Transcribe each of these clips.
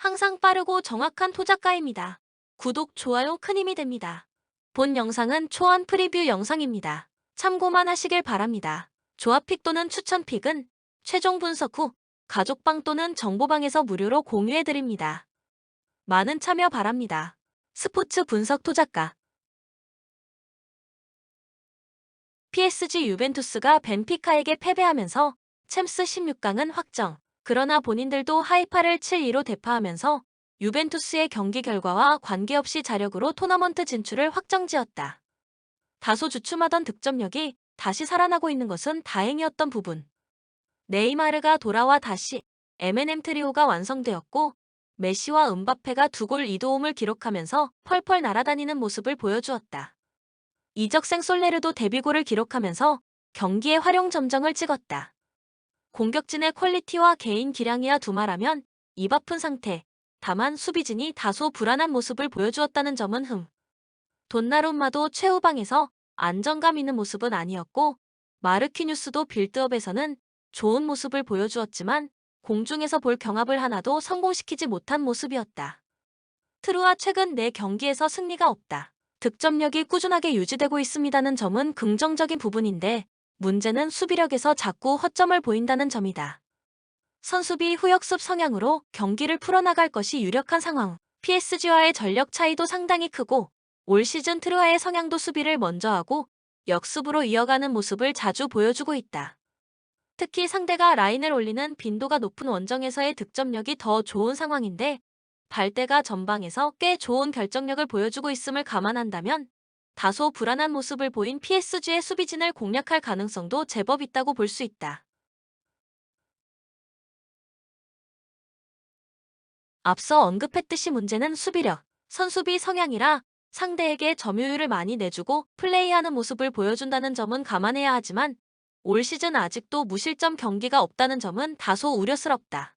항상 빠르고 정확한 토작가입니다. 구독, 좋아요 큰 힘이 됩니다. 본 영상은 초안 프리뷰 영상입니다. 참고만 하시길 바랍니다. 조합픽 또는 추천픽은 최종 분석 후 가족방 또는 정보방에서 무료로 공유해드립니다. 많은 참여 바랍니다. 스포츠 분석 토작가 PSG 유벤투스가 벤피카에게 패배하면서 챔스 16강은 확정. 그러나 본인들도 하이파를 7-2로 대파하면서 유벤투스의 경기 결과와 관계없이 자력으로 토너먼트 진출을 확정지었다. 다소 주춤하던 득점력이 다시 살아나고 있는 것은 다행이었던 부분. 네이마르가 돌아와 다시 M&M 트리오가 완성되었고 메시와 은바페가 두 골 2도움을 기록하면서 펄펄 날아다니는 모습을 보여주었다. 이적생 솔레르도 데뷔골을 기록하면서 경기의 활용 점정을 찍었다. 공격진의 퀄리티와 개인 기량이야 두말하면 입 아픈 상태. 다만 수비진이 다소 불안한 모습을 보여주었다는 점은 흠. 돈나룸마도 최후방에서 안정감 있는 모습은 아니었고 마르키뉴스도 빌드업에서는 좋은 모습을 보여주었지만 공중에서 볼 경합을 하나도 성공시키지 못한 모습이었다. 트루아 최근 4경기에서 승리가 없다. 득점력이 꾸준하게 유지되고 있습니다는 점은 긍정적인 부분인데 문제는 수비력에서 자꾸 허점을 보인다는 점이다. 선수비 후역습 성향으로 경기를 풀어나갈 것이 유력한 상황. PSG와의 전력 차이도 상당히 크고 올 시즌 트루아의 성향도 수비를 먼저 하고 역습으로 이어가는 모습을 자주 보여주고 있다. 특히 상대가 라인을 올리는 빈도가 높은 원정에서의 득점력이 더 좋은 상황인데 발대가 전방에서 꽤 좋은 결정력을 보여주고 있음을 감안한다면 다소 불안한 모습을 보인 PSG의 수비진을 공략할 가능성도 제법 있다고 볼 수 있다. 앞서 언급했듯이 문제는 수비력, 선수비 성향이라 상대에게 점유율을 많이 내주고 플레이하는 모습을 보여준다는 점은 감안해야 하지만 올 시즌 아직도 무실점 경기가 없다는 점은 다소 우려스럽다.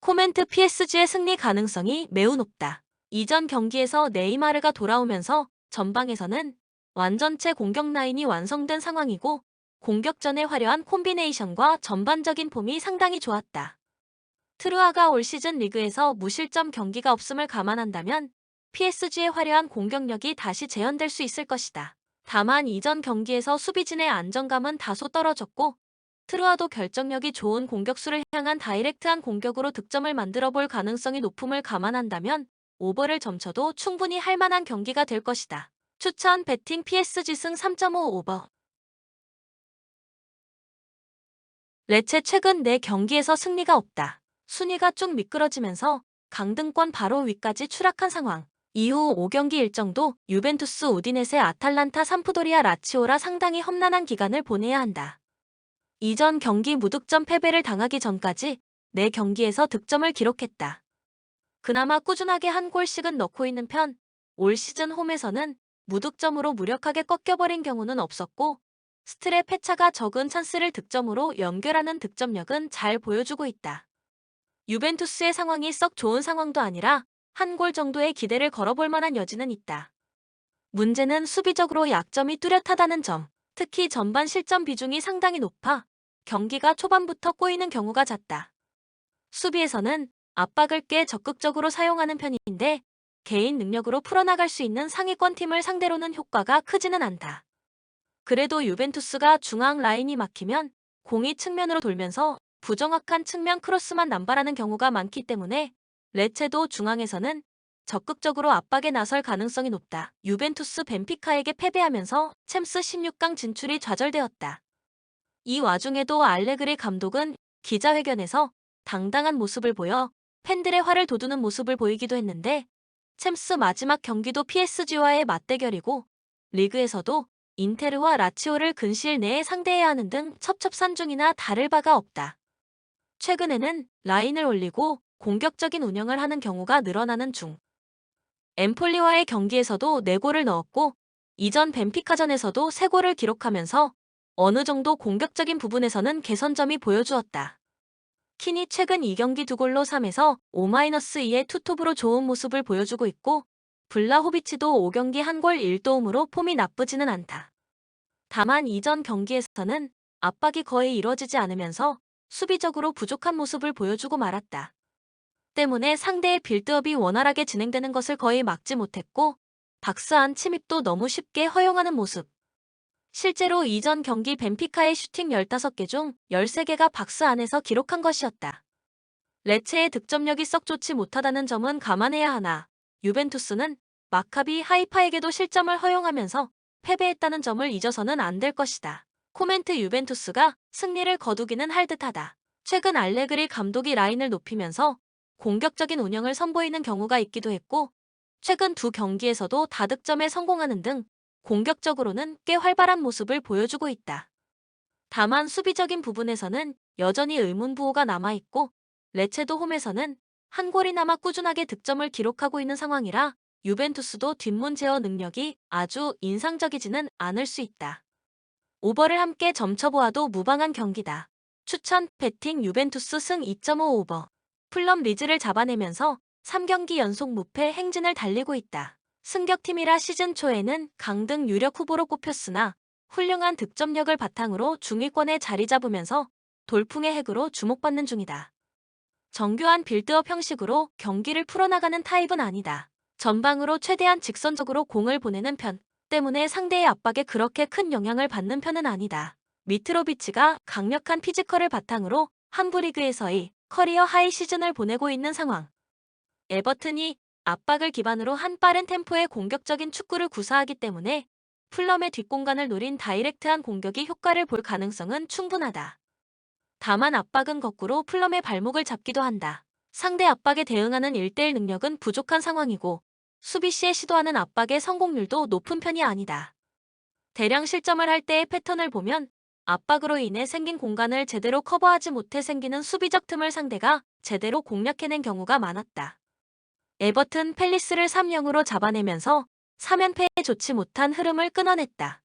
코멘트 PSG의 승리 가능성이 매우 높다. 이전 경기에서 네이마르가 돌아오면서 전방에서는 완전체 공격 라인이 완성된 상황이고 공격전의 화려한 콤비네이션과 전반적인 폼이 상당히 좋았다. 트루아가 올 시즌 리그에서 무실점 경기가 없음을 감안한다면 PSG의 화려한 공격력이 다시 재현될 수 있을 것이다. 다만 이전 경기에서 수비진의 안정감은 다소 떨어졌고 트루아도 결정력이 좋은 공격수를 향한 다이렉트한 공격으로 득점을 만들어 볼 가능성이 높음을 감안한다면 오버를 점쳐도 충분히 할 만한 경기가 될 것이다. 추천 배팅 PSG 승 3.5 오버 레체 최근 4경기에서 승리가 없다. 순위가 쭉 미끄러지면서 강등권 바로 위까지 추락한 상황. 이후 5경기 일정도 유벤투스 우디네세 아탈란타 삼프도리아 라치오라 상당히 험난한 기간을 보내야 한다. 이전 경기 무득점 패배를 당하기 전까지 4경기에서 득점을 기록했다. 그나마 꾸준하게 한 골씩은 넣고 있는 편, 올 시즌 홈에서는 무득점으로 무력하게 꺾여버린 경우는 없었고, 스트랩 패차가 적은 찬스를 득점으로 연결하는 득점력은 잘 보여주고 있다. 유벤투스의 상황이 썩 좋은 상황도 아니라 한 골 정도의 기대를 걸어볼 만한 여지는 있다. 문제는 수비적으로 약점이 뚜렷하다는 점, 특히 전반 실점 비중이 상당히 높아 경기가 초반부터 꼬이는 경우가 잦다. 수비에서는 압박을 꽤 적극적으로 사용하는 편인데 개인 능력으로 풀어나갈 수 있는 상위권 팀을 상대로는 효과가 크지는 않다. 그래도 유벤투스가 중앙 라인이 막히면 공이 측면으로 돌면서 부정확한 측면 크로스만 남발하는 경우가 많기 때문에 레체도 중앙에서는 적극적으로 압박에 나설 가능성이 높다. 유벤투스 벤피카에게 패배하면서 챔스 16강 진출이 좌절되었다. 이 와중에도 알레그리 감독은 기자회견에서 당당한 모습을 보여 팬들의 화를 돋우는 모습을 보이기도 했는데 챔스 마지막 경기도 PSG와의 맞대결이고 리그에서도 인테르와 라치오를 근시일 내에 상대해야 하는 등 첩첩산중이나 다를 바가 없다. 최근에는 라인을 올리고 공격적인 운영을 하는 경우가 늘어나는 중. 엠폴리와의 경기에서도 4골을 넣었고 이전 벤피카전에서도 3골을 기록하면서 어느 정도 공격적인 부분에서는 개선점이 보여주었다. 킨이 최근 2경기 2골로 3에서 5-2의 투톱으로 좋은 모습을 보여주고 있고 블라호비치도 5경기 1골 1도움으로 폼이 나쁘지는 않다. 다만 이전 경기에서는 압박이 거의 이뤄지지 않으면서 수비적으로 부족한 모습을 보여주고 말았다. 때문에 상대의 빌드업이 원활하게 진행되는 것을 거의 막지 못했고 박스 안 침입도 너무 쉽게 허용하는 모습. 실제로 이전 경기 벤피카의 슈팅 15개 중 13개가 박스 안에서 기록한 것이었다. 레체의 득점력이 썩 좋지 못하다는 점은 감안해야 하나 유벤투스는 마카비 하이파에게도 실점을 허용하면서 패배했다는 점을 잊어서는 안 될 것이다. 코멘트 유벤투스가 승리를 거두기는 할 듯하다. 최근 알레그리 감독이 라인을 높이면서 공격적인 운영을 선보이는 경우가 있기도 했고 최근 두 경기에서도 다득점에 성공하는 등 공격적으로는 꽤 활발한 모습을 보여주고 있다. 다만 수비적인 부분에서는 여전히 의문부호가 남아있고 레체도 홈에서는 한 골이나마 꾸준하게 득점을 기록하고 있는 상황이라 유벤투스도 뒷문 제어 능력이 아주 인상적이지는 않을 수 있다. 오버를 함께 점쳐보아도 무방한 경기다. 추천 배팅 유벤투스 승 2.5 오버. 플럼 리즈를 잡아내면서 3경기 연속 무패 행진을 달리고 있다. 승격팀이라 시즌 초에는 강등 유력 후보로 꼽혔으나 훌륭한 득점력을 바탕으로 중위권에 자리 잡으면서 돌풍의 핵으로 주목받는 중이다. 정교한 빌드업 형식으로 경기를 풀어나가는 타입은 아니다. 전방으로 최대한 직선적으로 공을 보내는 편 때문에 상대의 압박에 그렇게 큰 영향을 받는 편은 아니다. 미트로비치가 강력한 피지컬을 바탕으로 한부리그에서의 커리어 하이 시즌을 보내고 있는 상황. 에버튼이 압박을 기반으로 한 빠른 템포의 공격적인 축구를 구사하기 때문에 풀럼의 뒷공간을 노린 다이렉트한 공격이 효과를 볼 가능성은 충분하다. 다만 압박은 거꾸로 플럼의 발목을 잡기도 한다. 상대 압박에 대응하는 1대1 능력은 부족한 상황이고 수비 시에 시도하는 압박의 성공률도 높은 편이 아니다. 대량 실점을 할 때의 패턴을 보면 압박으로 인해 생긴 공간을 제대로 커버하지 못해 생기는 수비적 틈을 상대가 제대로 공략해낸 경우가 많았다. 에버튼 펠리스를 3-0으로 잡아내면서 3연패에 좋지 못한 흐름을 끊어냈다.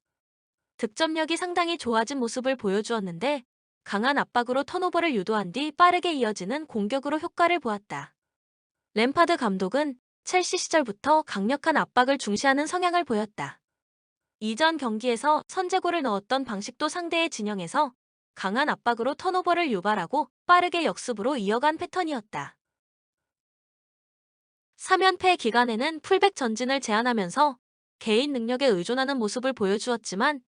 득점력이 상당히 좋아진 모습을 보여주었는데 강한 압박으로 턴오버를 유도한 뒤 빠르게 이어지는 공격으로 효과를 보았다. 램파드 감독은 첼시 시절부터 강력한 압박을 중시하는 성향을 보였다. 이전 경기에서 선제골을 넣었던 방식도 상대의 진영에서 강한 압박으로 턴오버를 유발하고 빠르게 역습으로 이어간 패턴이었다. 3연패 기간에는 풀백 전진을 제한하면서 개인 능력에 의존하는 모습을 보여주었지만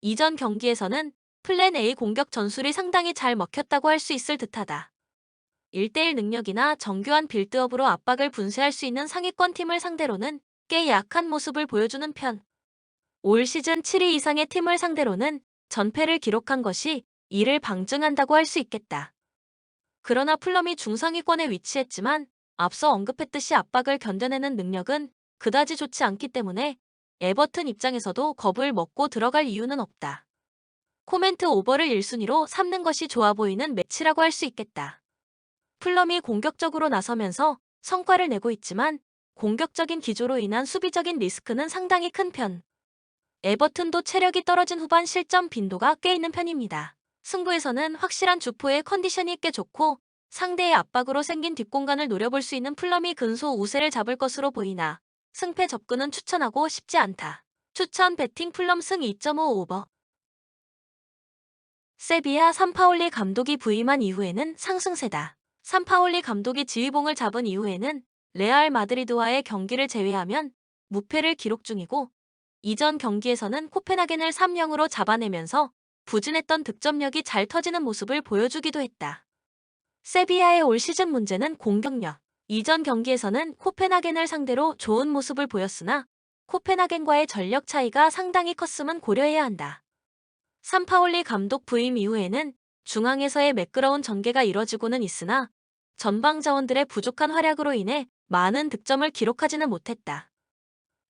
이전 경기에서는 플랜 A 공격 전술이 상당히 잘 먹혔다고 할 수 있을 듯하다. 1대1 능력이나 정교한 빌드업으로 압박을 분쇄할 수 있는 상위권 팀을 상대로는 꽤 약한 모습을 보여주는 편. 올 시즌 7위 이상의 팀을 상대로는 전패를 기록한 것이 이를 방증한다고 할 수 있겠다. 그러나 플럼이 중상위권에 위치했지만 앞서 언급했듯이 압박을 견뎌내는 능력은 그다지 좋지 않기 때문에 에버튼 입장에서도 겁을 먹고 들어갈 이유는 없다. 코멘트 오버를 1순위로 삼는 것이 좋아 보이는 매치라고 할 수 있겠다. 플럼이 공격적으로 나서면서 성과를 내고 있지만 공격적인 기조로 인한 수비적인 리스크는 상당히 큰 편. 에버튼도 체력이 떨어진 후반 실점 빈도가 꽤 있는 편입니다. 승부에서는 확실한 주포의 컨디션이 꽤 좋고 상대의 압박으로 생긴 뒷공간을 노려볼 수 있는 플럼이 근소 우세를 잡을 것으로 보이나 승패 접근은 추천하고 싶지 않다. 추천 배팅 플럼 승 2.5 오버 세비야 삼파올리 감독이 부임한 이후에는 상승세다. 삼파올리 감독이 지휘봉을 잡은 이후에는 레알 마드리드와의 경기를 제외하면 무패를 기록 중이고 이전 경기에서는 코펜하겐을 3-0으로 잡아내면서 부진했던 득점력이 잘 터지는 모습을 보여주기도 했다. 세비야의 올 시즌 문제는 공격력. 이전 경기에서는 코펜하겐을 상대로 좋은 모습을 보였으나 코펜하겐과의 전력 차이가 상당히 컸음은 고려해야 한다. 삼파올리 감독 부임 이후에는 중앙에서의 매끄러운 전개가 이뤄지고는 있으나 전방 자원들의 부족한 활약으로 인해 많은 득점을 기록하지는 못했다.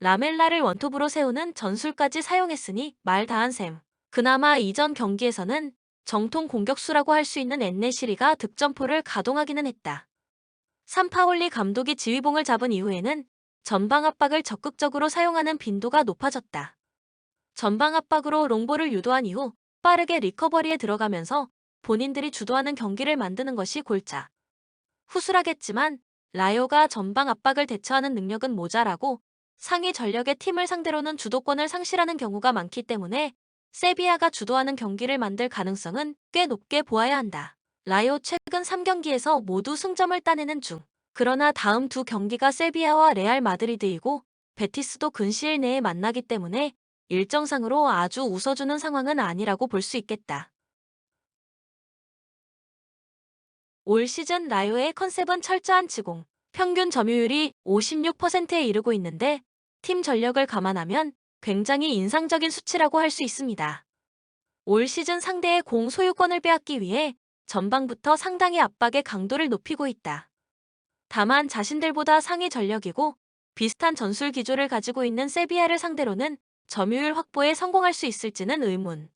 라멜라를 원톱으로 세우는 전술까지 사용했으니 말 다한 셈. 그나마 이전 경기에서는 정통 공격수라고 할 수 있는 엔네시리가 득점포를 가동하기는 했다. 삼파올리 감독이 지휘봉을 잡은 이후에는 전방 압박을 적극적으로 사용하는 빈도가 높아졌다. 전방 압박으로 롱볼을 유도한 이후 빠르게 리커버리에 들어가면서 본인들이 주도하는 경기를 만드는 것이 골자. 후술하겠지만 라요가 전방 압박을 대처하는 능력은 모자라고 상위 전력의 팀을 상대로는 주도권을 상실하는 경우가 많기 때문에 세비야가 주도하는 경기를 만들 가능성은 꽤 높게 보아야 한다. 라요 최근 3경기에서 모두 승점을 따내는 중 그러나 다음 두 경기가 세비야와 레알 마드리드이고 베티스도 근시일 내에 만나기 때문에 일정상으로 아주 웃어주는 상황은 아니라고 볼 수 있겠다. 올 시즌 라요의 컨셉은 철저한 지공, 평균 점유율이 56%에 이르고 있는데 팀 전력을 감안하면 굉장히 인상적인 수치라고 할 수 있습니다. 올 시즌 상대의 공 소유권을 빼앗기 위해 전방부터 상당히 압박의 강도를 높이고 있다. 다만 자신들보다 상위 전력이고 비슷한 전술 기조를 가지고 있는 세비야를 상대로는 점유율 확보에 성공할 수 있을지는 의문.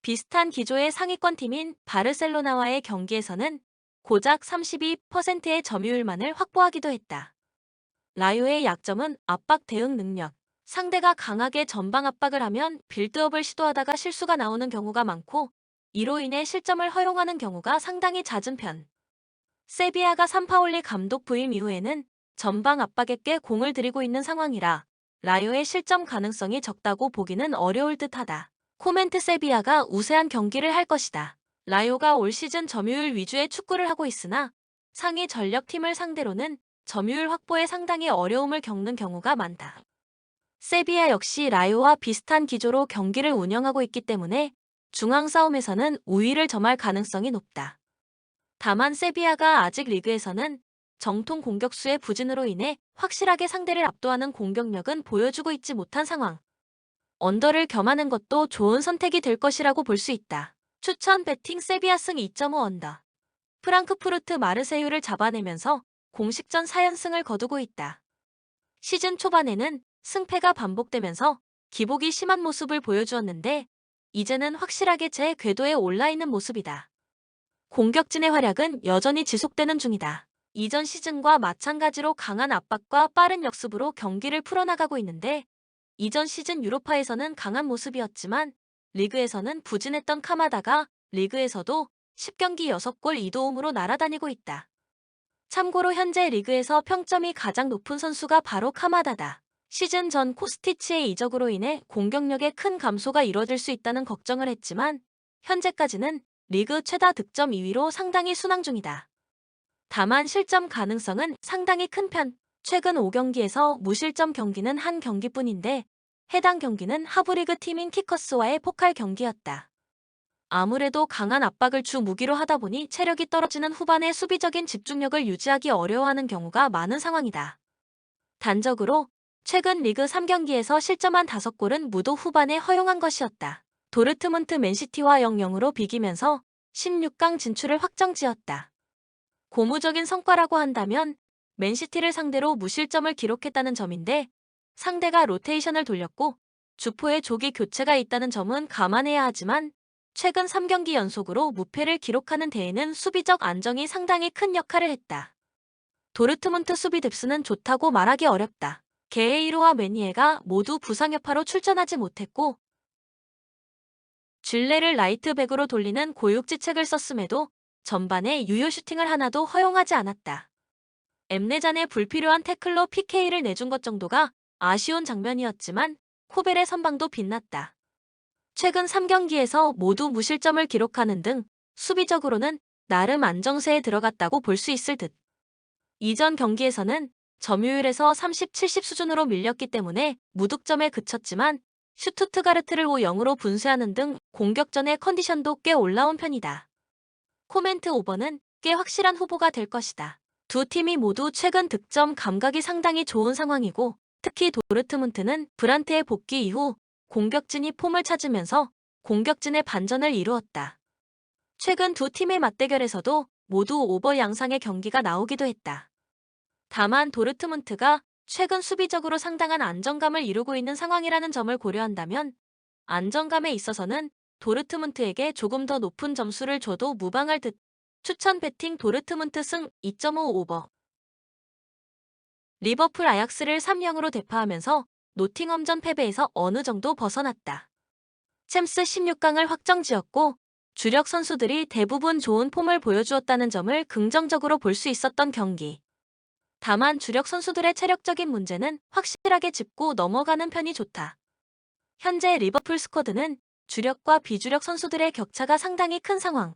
비슷한 기조의 상위권 팀인 바르셀로나와의 경기에서는 고작 32%의 점유율만을 확보하기도 했다. 라요의 약점은 압박 대응 능력. 상대가 강하게 전방 압박을 하면 빌드업을 시도하다가 실수가 나오는 경우가 많고 이로 인해 실점을 허용하는 경우가 상당히 잦은 편. 세비야가 삼파올리 감독 부임 이후에는 전방 압박에 꽤 공을 들이고 있는 상황이라 라요의 실점 가능성이 적다고 보기는 어려울 듯하다. 코멘트 세비야가 우세한 경기를 할 것이다. 라요가 올 시즌 점유율 위주의 축구를 하고 있으나 상위 전력팀을 상대로는 점유율 확보에 상당히 어려움을 겪는 경우가 많다. 세비야 역시 라요와 비슷한 기조로 경기를 운영하고 있기 때문에 중앙 싸움에서는 우위를 점할 가능성이 높다. 다만 세비야가 아직 리그에서는 정통 공격수의 부진으로 인해 확실하게 상대를 압도하는 공격력은 보여주고 있지 못한 상황. 언더를 겸하는 것도 좋은 선택이 될 것이라고 볼 수 있다. 추천 배팅 세비야 승 2.5 언더. 프랑크푸르트 마르세유를 잡아내면서 공식전 4연승을 거두고 있다. 시즌 초반에는 승패가 반복되면서 기복이 심한 모습을 보여주었는데 이제는 확실하게 제 궤도에 올라 있는 모습이다. 공격진의 활약은 여전히 지속되는 중이다. 이전 시즌과 마찬가지로 강한 압박과 빠른 역습으로 경기를 풀어나가고 있는데 이전 시즌 유로파에서는 강한 모습이었지만 리그에서는 부진했던 카마다가 리그에서도 10경기 6골 2도움으로 날아다니고 있다. 참고로 현재 리그에서 평점이 가장 높은 선수가 바로 카마다다. 시즌 전 코스티치의 이적으로 인해 공격력에 큰 감소가 이뤄질 수 있다는 걱정을 했지만 현재까지는 리그 최다 득점 2위로 상당히 순항 중이다. 다만 실점 가능성은 상당히 큰 편. 최근 5경기에서 무실점 경기는 한 경기뿐인데 해당 경기는 하브리그 팀인 키커스와의 포칼 경기였다. 아무래도 강한 압박을 주 무기로 하다 보니 체력이 떨어지는 후반에 수비적인 집중력을 유지하기 어려워하는 경우가 많은 상황이다. 단적으로 최근 리그 3경기에서 실점한 5골은 무도 후반에 허용한 것이었다. 도르트문트 맨시티와 0-0으로 비기면서 16강 진출을 확정지었다. 고무적인 성과라고 한다면 맨시티를 상대로 무실점을 기록했다는 점인데 상대가 로테이션을 돌렸고 주포의 조기 교체가 있다는 점은 감안해야 하지만 최근 3경기 연속으로 무패를 기록하는 대회는 수비적 안정이 상당히 큰 역할을 했다. 도르트문트 수비 뎁스는 좋다고 말하기 어렵다. 게에이로와 메니에가 모두 부상 여파로 출전하지 못했고 쥘레를 라이트백으로 돌리는 고육지책을 썼음에도 전반에 유효 슈팅을 하나도 허용하지 않았다. 엠네잔의 불필요한 태클로 PK를 내준 것 정도가 아쉬운 장면이었지만 코벨의 선방도 빛났다. 최근 3경기에서 모두 무실점을 기록하는 등 수비적으로는 나름 안정세에 들어갔다고 볼 수 있을 듯. 이전 경기에서는 점유율에서 30, 70 수준으로 밀렸기 때문에 무득점에 그쳤지만 슈투트가르트를 5-0으로 분쇄하는 등 공격전의 컨디션도 꽤 올라온 편이다. 코멘트 오버는 꽤 확실한 후보가 될 것이다. 두 팀이 모두 최근 득점 감각이 상당히 좋은 상황이고 특히 도르트문트는 브란트의 복귀 이후 공격진이 폼을 찾으면서 공격진의 반전을 이루었다. 최근 두 팀의 맞대결에서도 모두 오버 양상의 경기가 나오기도 했다. 다만 도르트문트가 최근 수비적으로 상당한 안정감을 이루고 있는 상황이라는 점을 고려한다면 안정감에 있어서는 도르트문트에게 조금 더 높은 점수를 줘도 무방할 듯 추천 배팅 도르트문트 승 2.5 오버 리버풀 아약스를 3-0으로 대파하면서 노팅엄전 패배에서 어느 정도 벗어났다. 챔스 16강을 확정지었고 주력 선수들이 대부분 좋은 폼을 보여주었다는 점을 긍정적으로 볼 수 있었던 경기. 다만 주력 선수들의 체력적인 문제는 확실하게 짚고 넘어가는 편이 좋다. 현재 리버풀 스쿼드는 주력과 비주력 선수들의 격차가 상당히 큰 상황.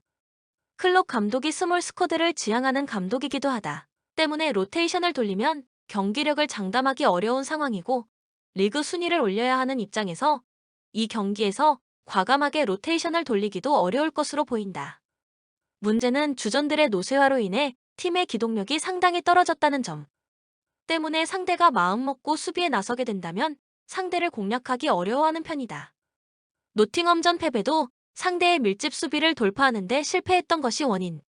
클록 감독이 스몰 스쿼드를 지향하는 감독이기도 하다. 때문에 로테이션을 돌리면 경기력을 장담하기 어려운 상황이고 리그 순위를 올려야 하는 입장에서 이 경기에서 과감하게 로테이션을 돌리기도 어려울 것으로 보인다. 문제는 주전들의 노쇠화로 인해 팀의 기동력이 상당히 떨어졌다는 점. 때문에 상대가 마음먹고 수비에 나서게 된다면 상대를 공략하기 어려워하는 편이다. 노팅엄전 패배도 상대의 밀집 수비를 돌파하는데 실패했던 것이 원인.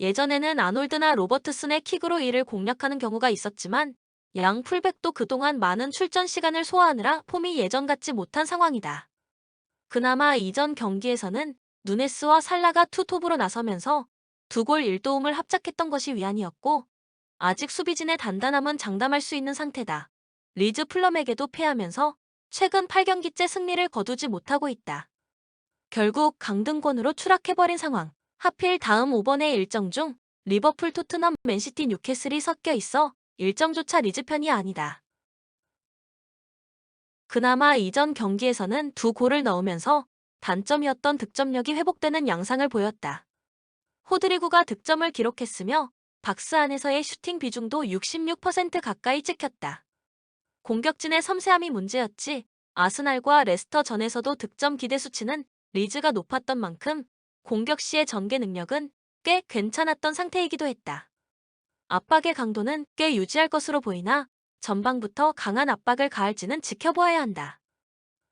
예전에는 아놀드나 로버트슨의 킥으로 이를 공략하는 경우가 있었지만 양 풀백도 그동안 많은 출전 시간을 소화하느라 폼이 예전 같지 못한 상황이다. 그나마 이전 경기에서는 누네스와 살라가 투톱으로 나서면서 두 골 1도움을 합작했던 것이 위안이었고 아직 수비진의 단단함은 장담할 수 있는 상태다. 리즈 플럼에게도 패하면서 최근 8경기째 승리를 거두지 못하고 있다. 결국 강등권으로 추락해버린 상황. 하필 다음 5번의 일정 중 리버풀, 토트넘, 맨시티, 뉴캐슬이 섞여 있어 일정조차 리즈 편이 아니다. 그나마 이전 경기에서는 두 골을 넣으면서 단점이었던 득점력이 회복되는 양상을 보였다. 호드리구가 득점을 기록했으며 박스 안에서의 슈팅 비중도 66% 가까이 찍혔다. 공격진의 섬세함이 문제였지 아스날과 레스터 전에서도 득점 기대 수치는 리즈가 높았던 만큼 공격 시의 전개 능력은 꽤 괜찮았던 상태이기도 했다. 압박의 강도는 꽤 유지할 것으로 보이나 전방부터 강한 압박을 가할지는 지켜보아야 한다.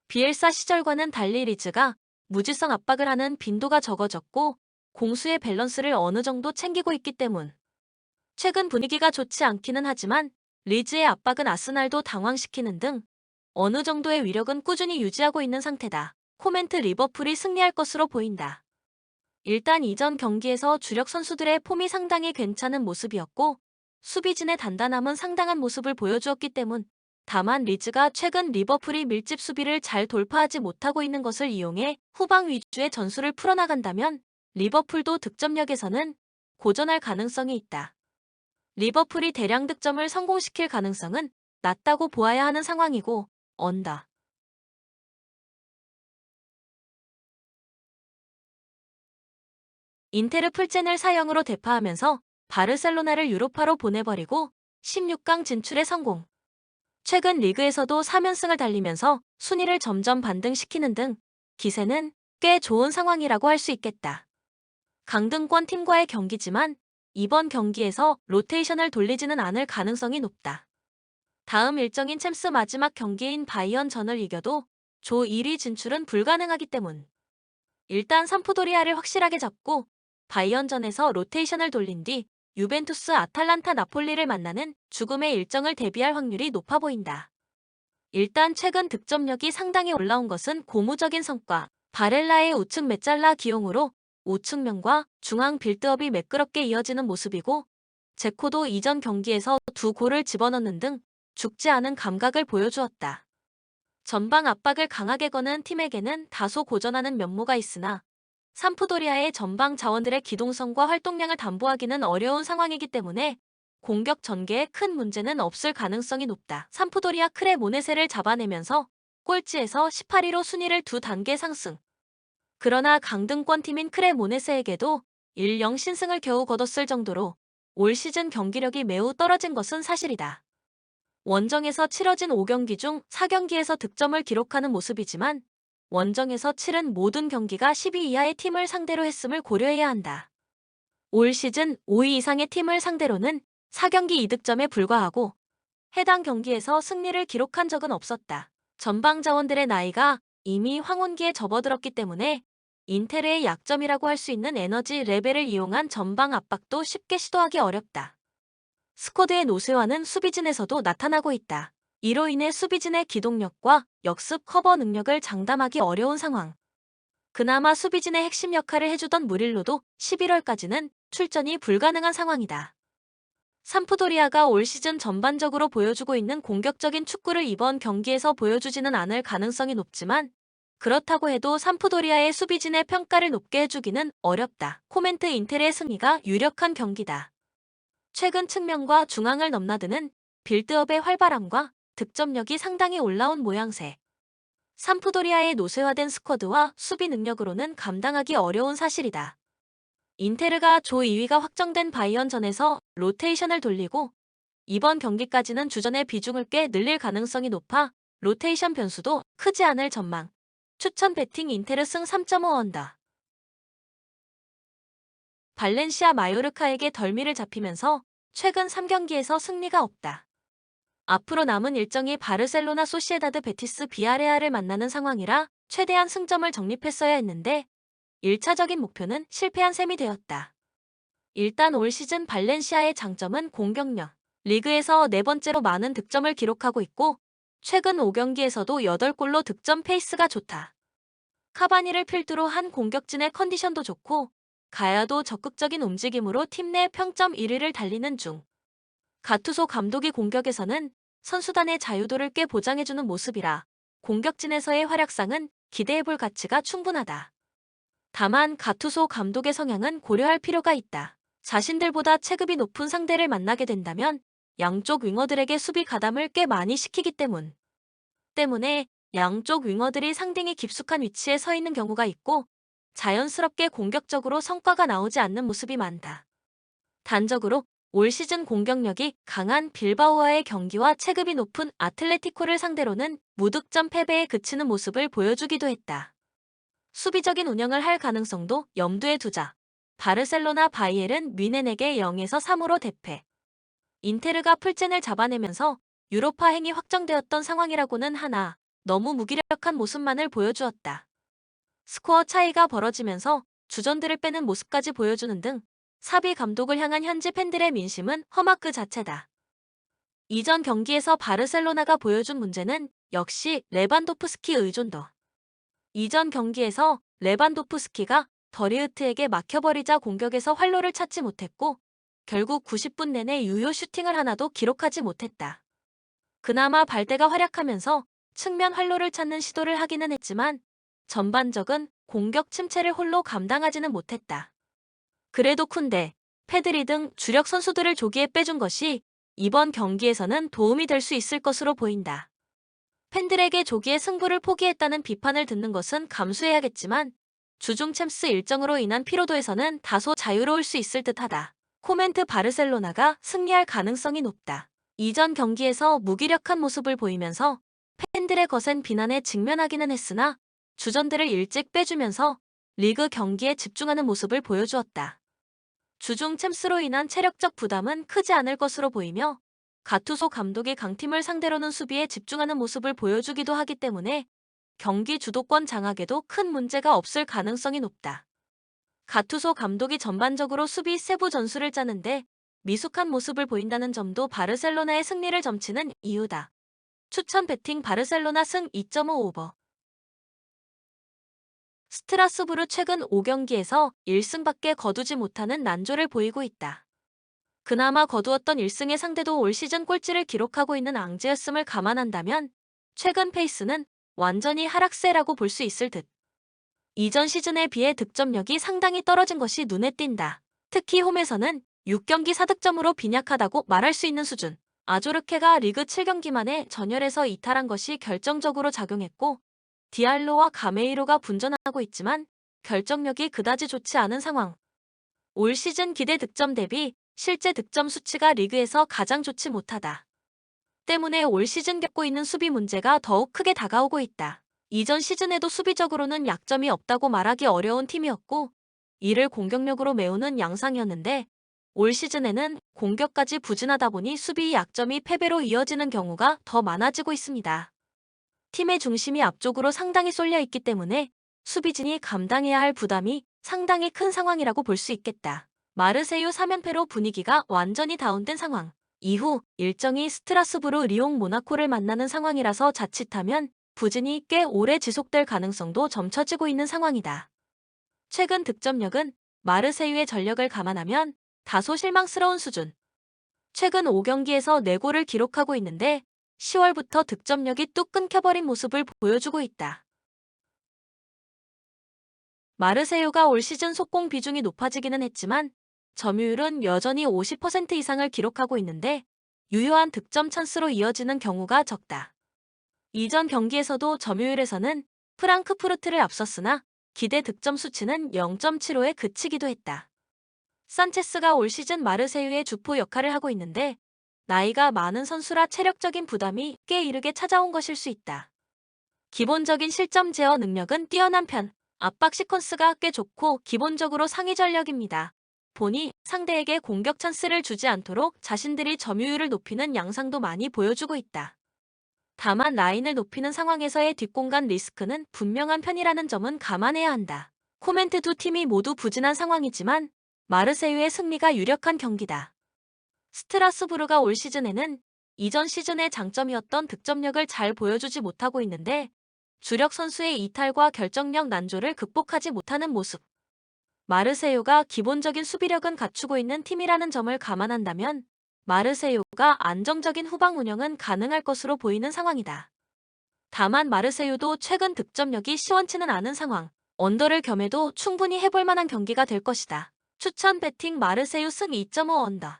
비엘사 시절과는 달리 리즈가 무지성 압박을 하는 빈도가 적어졌고 공수의 밸런스를 어느 정도 챙기고 있기 때문. 최근 분위기가 좋지 않기는 하지만 리즈의 압박은 아스날도 당황시키는 등 어느 정도의 위력은 꾸준히 유지하고 있는 상태다. 코멘트 리버풀이 승리할 것으로 보인다. 일단 이전 경기에서 주력 선수들의 폼이 상당히 괜찮은 모습이었고 수비진의 단단함은 상당한 모습을 보여주었기 때문 다만 리즈가 최근 리버풀이 밀집 수비를 잘 돌파하지 못하고 있는 것을 이용해 후방 위주의 전술을 풀어나간다면 리버풀도 득점력에서는 고전할 가능성이 있다. 리버풀이 대량 득점을 성공시킬 가능성은 낮다고 보아야 하는 상황이고 언다. 인테르 풀젠을 사형으로 대파하면서 바르셀로나를 유로파로 보내버리고 16강 진출에 성공. 최근 리그에서도 3연승을 달리면서 순위를 점점 반등시키는 등 기세는 꽤 좋은 상황이라고 할 수 있겠다. 강등권 팀과의 경기지만 이번 경기에서 로테이션을 돌리지는 않을 가능성이 높다. 다음 일정인 챔스 마지막 경기인 바이언전을 이겨도 조 1위 진출은 불가능하기 때문. 일단 삼프도리아를 확실하게 잡고 바이언전에서 로테이션을 돌린 뒤 유벤투스, 아탈란타, 나폴리를 만나는 죽음의 일정을 대비할 확률이 높아 보인다. 일단 최근 득점력이 상당히 올라온 것은 고무적인 성과, 바렐라의 우측 메잘라 기용으로 우측면과 중앙 빌드업이 매끄럽게 이어지는 모습이고 제코도 이전 경기에서 두 골을 집어넣는 등 죽지 않은 감각을 보여주었다. 전방 압박을 강하게 거는 팀에게는 다소 고전하는 면모가 있으나 삼프도리아의 전방 자원들의 기동성과 활동량을 담보하기는 어려운 상황이기 때문에 공격 전개에 큰 문제는 없을 가능성이 높다. 삼프도리아 크레 모네세를 잡아내면서 꼴찌에서 18위로 순위를 두 단계 상승. 그러나 강등권 팀인 크레모네세에게도 1-0 신승을 겨우 거뒀을 정도로 올 시즌 경기력이 매우 떨어진 것은 사실이다. 원정에서 치러진 5경기 중 4경기에서 득점을 기록하는 모습이지만 원정에서 치른 모든 경기가 10위 이하의 팀을 상대로 했음을 고려해야 한다. 올 시즌 5위 이상의 팀을 상대로는 4경기 2득점에 불과하고 해당 경기에서 승리를 기록한 적은 없었다. 전방 자원들의 나이가 이미 황혼기에 접어들었기 때문에 인텔의 약점이라고 할 수 있는 에너지 레벨을 이용한 전방 압박도 쉽게 시도하기 어렵다. 스쿼드의 노쇠화는 수비진에서도 나타나고 있다. 이로 인해 수비진의 기동력과 역습 커버 능력을 장담하기 어려운 상황. 그나마 수비진의 핵심 역할을 해주던 무릴로도 11월까지는 출전이 불가능한 상황이다. 삼프도리아가 올 시즌 전반적으로 보여주고 있는 공격적인 축구를 이번 경기에서 보여주지는 않을 가능성이 높지만 그렇다고 해도 삼프도리아의 수비진의 평가를 높게 해주기는 어렵다. 코멘트 인텔의 승리가 유력한 경기다. 최근 측면과 중앙을 넘나드는 빌드업의 활발함과 득점력이 상당히 올라온 모양새. 삼프도리아의 노쇠화된 스쿼드와 수비 능력으로는 감당하기 어려운 사실이다. 인테르가 조 2위가 확정된 바이언전에서 로테이션을 돌리고 이번 경기까지는 주전의 비중을 꽤 늘릴 가능성이 높아 로테이션 변수도 크지 않을 전망. 추천 배팅 인테르 승 3.5언다. 발렌시아 마요르카에게 덜미를 잡히면서 최근 3경기에서 승리가 없다. 앞으로 남은 일정이 바르셀로나 소시에다드 베티스 비아레아를 만나는 상황이라 최대한 승점을 적립했어야 했는데 1차적인 목표는 실패한 셈이 되었다. 일단 올 시즌 발렌시아의 장점은 공격력. 리그에서 네 번째로 많은 득점을 기록하고 있고 최근 5경기에서도 8골로 득점 페이스가 좋다. 카바니를 필두로 한 공격진의 컨디션도 좋고 가야도 적극적인 움직임으로 팀 내 평점 1위를 달리는 중. 가투소 감독이 공격에서는 선수단의 자유도를 꽤 보장해주는 모습이라 공격진에서의 활약상은 기대해볼 가치가 충분하다. 다만 가투소 감독의 성향은 고려할 필요가 있다. 자신들보다 체급이 높은 상대를 만나게 된다면 양쪽 윙어들에게 수비 가담을 꽤 많이 시키기 때문. 때문에 양쪽 윙어들이 상당히 깊숙한 위치에 서 있는 경우가 있고 자연스럽게 공격적으로 성과가 나오지 않는 모습이 많다. 단적으로 올 시즌 공격력이 강한 빌바오와의 경기와 체급이 높은 아틀레티코를 상대로는 무득점 패배에 그치는 모습을 보여주기도 했다. 수비적인 운영을 할 가능성도 염두에 두자. 바르셀로나 바이엘은 뮌헨에게 0에서 3으로 대패. 인테르가 풀젠을 잡아내면서 유로파 행이 확정되었던 상황이라고는 하나 너무 무기력한 모습만을 보여주었다. 스코어 차이가 벌어지면서 주전들을 빼는 모습까지 보여주는 등 사비 감독을 향한 현지 팬들의 민심은 험악 그 자체다. 이전 경기에서 바르셀로나가 보여준 문제는 역시 레반도프스키 의존도. 이전 경기에서 레반도프스키가 더리흐트에게 막혀버리자 공격에서 활로를 찾지 못했고 결국 90분 내내 유효 슈팅을 하나도 기록하지 못했다. 그나마 발대가 활약하면서 측면 활로를 찾는 시도를 하기는 했지만 전반적은 공격 침체를 홀로 감당하지는 못했다. 그래도 쿤데, 페드리 등 주력 선수들을 조기에 빼준 것이 이번 경기에서는 도움이 될 수 있을 것으로 보인다. 팬들에게 조기에 승부를 포기했다는 비판을 듣는 것은 감수해야겠지만 주중 챔스 일정으로 인한 피로도에서는 다소 자유로울 수 있을 듯하다. 코멘트 바르셀로나가 승리할 가능성이 높다. 이전 경기에서 무기력한 모습을 보이면서 팬들의 거센 비난에 직면하기는 했으나 주전들을 일찍 빼주면서 리그 경기에 집중하는 모습을 보여주었다. 주중 챔스로 인한 체력적 부담은 크지 않을 것으로 보이며 가투소 감독이 강팀을 상대로는 수비에 집중하는 모습을 보여주기도 하기 때문에 경기 주도권 장악에도 큰 문제가 없을 가능성이 높다. 가투소 감독이 전반적으로 수비 세부 전술을 짜는데 미숙한 모습을 보인다는 점도 바르셀로나의 승리를 점치는 이유다. 추천 배팅 바르셀로나 승 2.5 오버. 스트라스부르 최근 5경기에서 1승밖에 거두지 못하는 난조를 보이고 있다. 그나마 거두었던 1승의 상대도 올 시즌 꼴찌를 기록하고 있는 앙제였음을 감안한다면 최근 페이스는 완전히 하락세라고 볼 수 있을 듯. 이전 시즌에 비해 득점력이 상당히 떨어진 것이 눈에 띈다. 특히 홈에서는 6경기 4득점으로 빈약하다고 말할 수 있는 수준. 아조르케가 리그 7경기 만에 전열에서 이탈한 것이 결정적으로 작용했고 디알로와 가메이로가 분전하고 있지만 결정력이 그다지 좋지 않은 상황. 올 시즌 기대 득점 대비 실제 득점 수치가 리그에서 가장 좋지 못하다. 때문에 올 시즌 겪고 있는 수비 문제가 더욱 크게 다가오고 있다. 이전 시즌에도 수비적으로는 약점이 없다고 말하기 어려운 팀이었고 이를 공격력으로 메우는 양상이었는데 올 시즌에는 공격까지 부진하다 보니 수비 약점이 패배로 이어지는 경우가 더 많아지고 있습니다. 팀의 중심이 앞쪽으로 상당히 쏠려 있기 때문에 수비진이 감당해야 할 부담이 상당히 큰 상황이라고 볼 수 있겠다. 마르세유 3연패로 분위기가 완전히 다운된 상황. 이후 일정이 스트라스부르 리옹 모나코를 만나는 상황이라서 자칫하면 부진이 꽤 오래 지속될 가능성도 점쳐지고 있는 상황이다. 최근 득점력은 마르세유의 전력을 감안하면 다소 실망스러운 수준. 최근 5경기에서 4골을 기록하고 있는데 10월부터 득점력이 뚝 끊겨버린 모습을 보여주고 있다. 마르세유가 올 시즌 속공 비중이 높아지기는 했지만 점유율은 여전히 50% 이상을 기록하고 있는데 유효한 득점 찬스로 이어지는 경우가 적다. 이전 경기에서도 점유율에서는 프랑크푸르트를 앞섰으나 기대 득점 수치는 0.75에 그치기도 했다. 산체스가 올 시즌 마르세유의 주포 역할을 하고 있는데 나이가 많은 선수라 체력적인 부담이 꽤 이르게 찾아온 것일 수 있다. 기본적인 실점 제어 능력은 뛰어난 편, 압박 시퀀스가 꽤 좋고 기본적으로 상위 전력입니다. 보니 상대에게 공격 찬스를 주지 않도록 자신들이 점유율을 높이는 양상도 많이 보여주고 있다. 다만 라인을 높이는 상황에서의 뒷공간 리스크는 분명한 편이라는 점은 감안해야 한다. 코멘트 두 팀이 모두 부진한 상황이지만 마르세유의 승리가 유력한 경기다. 스트라스부르가 올 시즌에는 이전 시즌의 장점이었던 득점력을 잘 보여주지 못하고 있는데 주력 선수의 이탈과 결정력 난조를 극복하지 못하는 모습. 마르세유가 기본적인 수비력은 갖추고 있는 팀이라는 점을 감안한다면 마르세유가 안정적인 후방 운영은 가능할 것으로 보이는 상황이다. 다만 마르세유도 최근 득점력이 시원치는 않은 상황, 언더를 겸해도 충분히 해볼 만한 경기가 될 것이다. 추천 배팅 마르세유 승 2.5 언더.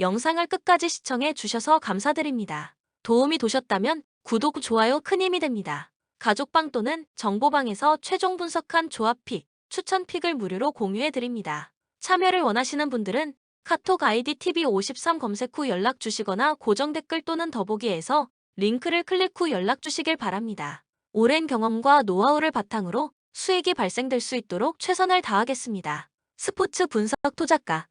영상을 끝까지 시청해 주셔서 감사드립니다. 도움이 되셨다면 구독, 좋아요 큰 힘이 됩니다. 가족방 또는 정보방에서 최종 분석한 조합픽, 추천 픽을 무료로 공유해 드립니다. 참여를 원하시는 분들은 카톡 아이디 TV53 검색 후 연락 주시거나 고정 댓글 또는 더보기에서 링크를 클릭 후 연락 주시길 바랍니다. 오랜 경험과 노하우를 바탕으로 수익이 발생될 수 있도록 최선을 다하겠습니다. 스포츠 분석 토작가